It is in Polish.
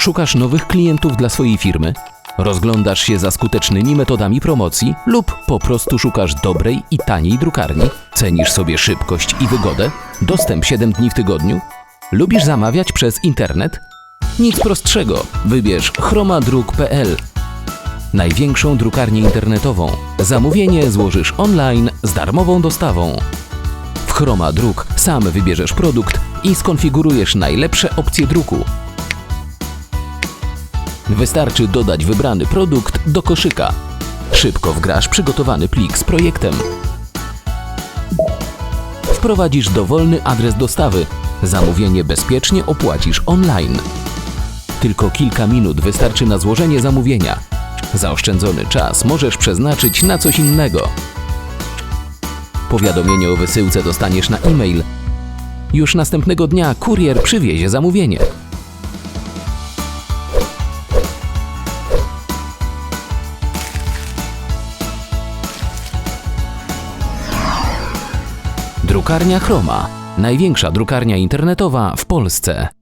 Szukasz nowych klientów dla swojej firmy? Rozglądasz się za skutecznymi metodami promocji lub po prostu szukasz dobrej i taniej drukarni? Cenisz sobie szybkość i wygodę? Dostęp 7 dni w tygodniu? Lubisz zamawiać przez internet? Nic prostszego. Wybierz chromadruk.pl Największą drukarnię internetową. Zamówienie złożysz online z darmową dostawą. W Chroma Druk sam wybierzesz produkt i skonfigurujesz najlepsze opcje druku. Wystarczy dodać wybrany produkt do koszyka. Szybko wgrasz przygotowany plik z projektem. Wprowadzisz dowolny adres dostawy. Zamówienie bezpiecznie opłacisz online. Tylko kilka minut wystarczy na złożenie zamówienia. Zaoszczędzony czas możesz przeznaczyć na coś innego. Powiadomienie o wysyłce dostaniesz na e-mail. Już następnego dnia kurier przywiezie zamówienie. Drukarnia Chroma. Największa drukarnia internetowa w Polsce.